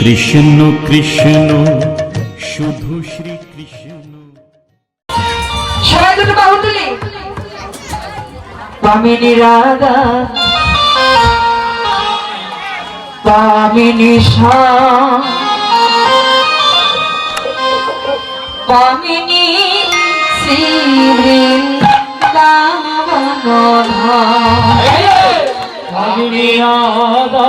কৃষ্ণ কৃষ্ণ শুধু শ্রী কৃষ্ণ। সবাই দুটো বাহু পামিনী রাধা পামিনী পামিনী শ্রী পামিনী রাধা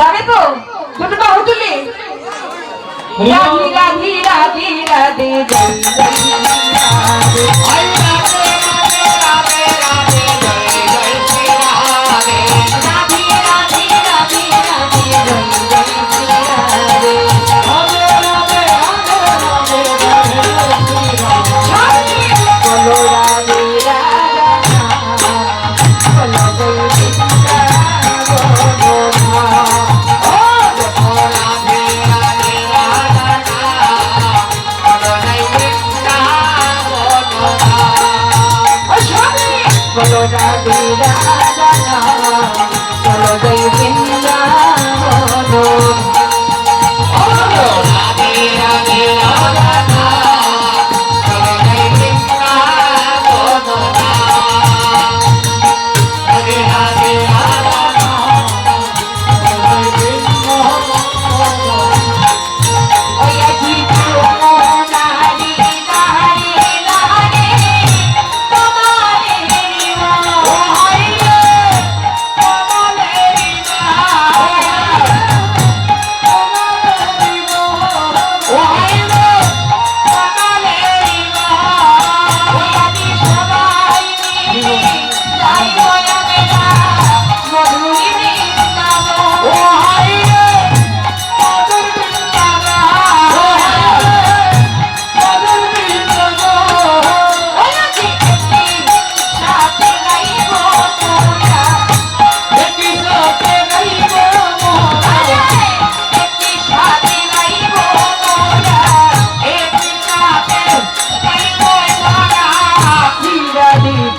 যাবে তো? ছোট বাহু তুলি। রাধি রাধি রাধি রাধি।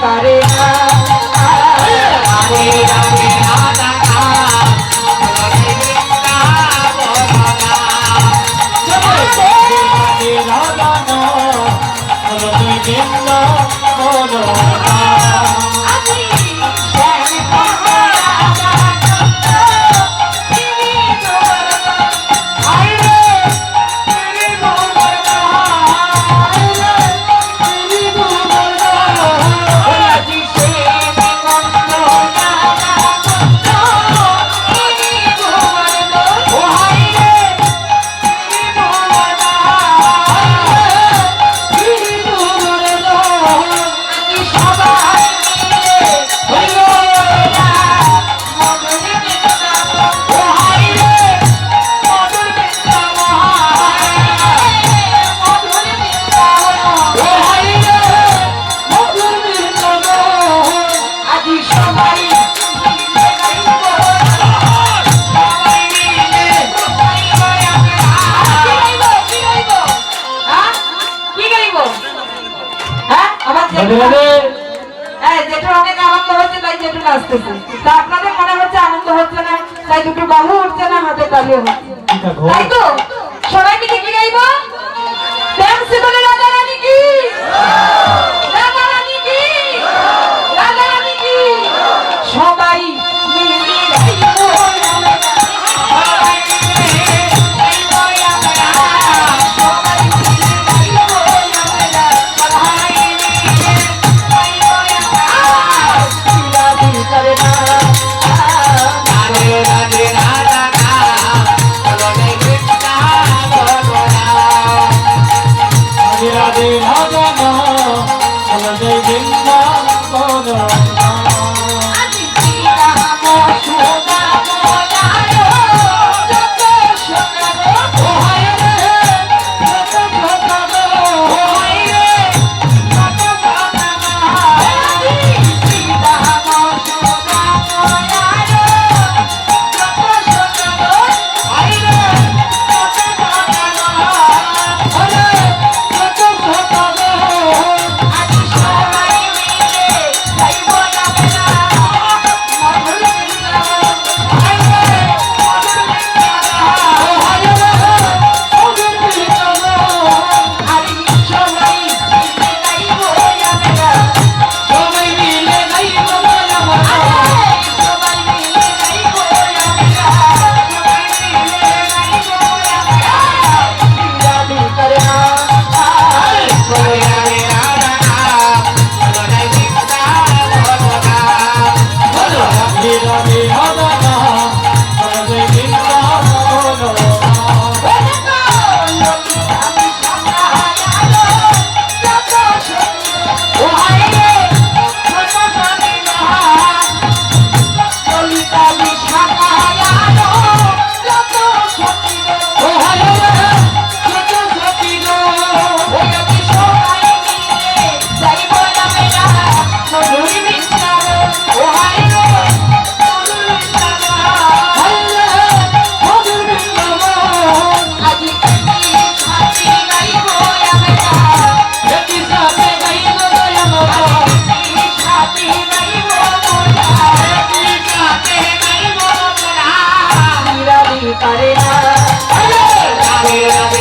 পারে না। Hare Hare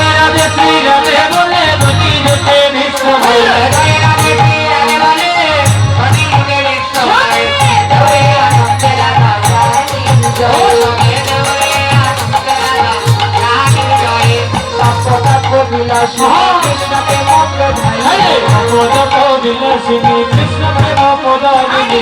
কৃষ্ণ প্রেম পদারিণী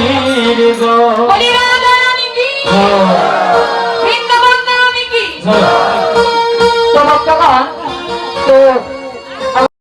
Hindu, Hindu, Hindu, Hindu, Hindu,